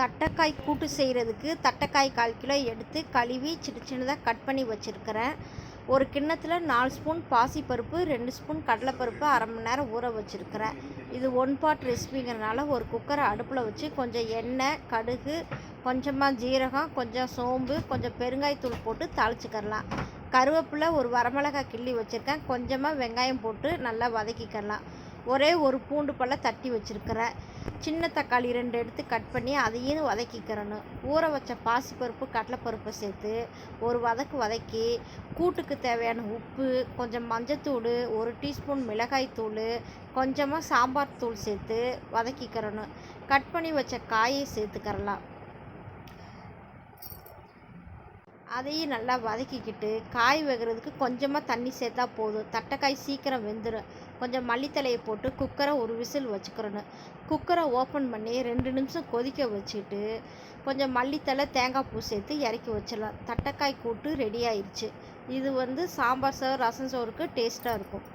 தட்டைக்காய் கூட்டு செய்கிறதுக்கு தட்டைக்காய் கால் கிலோ எடுத்து கழுவி சின்ன சின்னதாக கட் பண்ணி வச்சுருக்கிறேன். ஒரு கிண்ணத்தில் நாலு ஸ்பூன் பாசிப்பருப்பு ரெண்டு ஸ்பூன் கடலைப்பருப்பு அரை மணி நேரம் ஊற வச்சுருக்கிறேன். இது ஒன் பாட் ரெசிபிங்கிறனால ஒரு குக்கரை அடுப்பில் வச்சு கொஞ்சம் எண்ணெய் கடுகு கொஞ்சமாக ஜீரகம் கொஞ்சம் சோம்பு கொஞ்சம் பெருங்காயத்தூள் போட்டு தாளிச்சுக்கரலாம். கருவேப்பிலை ஒரு வரமிளகாய் கிள்ளி வச்சுருக்கேன். கொஞ்சமாக வெங்காயம் போட்டு நல்லா வதக்கிக்கலாம் ஒரே ஒரு பூண்டு பல்ல தட்டி வச்சுருக்கிறேன் சின்ன தக்காளி ரெண்டு எடுத்து கட் பண்ணி அதையும் வதக்கிக்கிறணும். ஊற வச்ச பாசிப்பருப்பு கடலைப்பருப்பை சேர்த்து ஒரு வதக்கு வதக்கி கூட்டுக்கு தேவையான உப்பு கொஞ்சம் மஞ்சத்தூள் ஒரு டீஸ்பூன் மிளகாய்த்தூள் கொஞ்சமாக சாம்பார் தூள் சேர்த்து வதக்கிக்கிறணும். கட் பண்ணி வச்ச காயை சேர்த்துக்கரலாம் அதையும் நல்லா வதக்கிக்கிட்டு காய் வேகிறதுக்கு கொஞ்சமாக தண்ணி சேர்த்தா போதும். தட்டைக்காய் சீக்கிரம் வெந்துடும் கொஞ்சம் மல்லித்தலையை போட்டு குக்கரை ஒரு விசில் வச்சுக்கிறணும். குக்கரை ஓப்பன் பண்ணி ரெண்டு நிமிஷம் கொதிக்க வச்சுட்டு கொஞ்சம் மல்லித்தலை தேங்காய் பூ சேர்த்து இறக்கி வச்சிடலாம். தட்டைக்காய் கூட்டு ரெடி ஆயிடுச்சு இது வந்து சாம்பார் சோறு ரசம் சோறுக்கு டேஸ்ட்டாக இருக்கும்.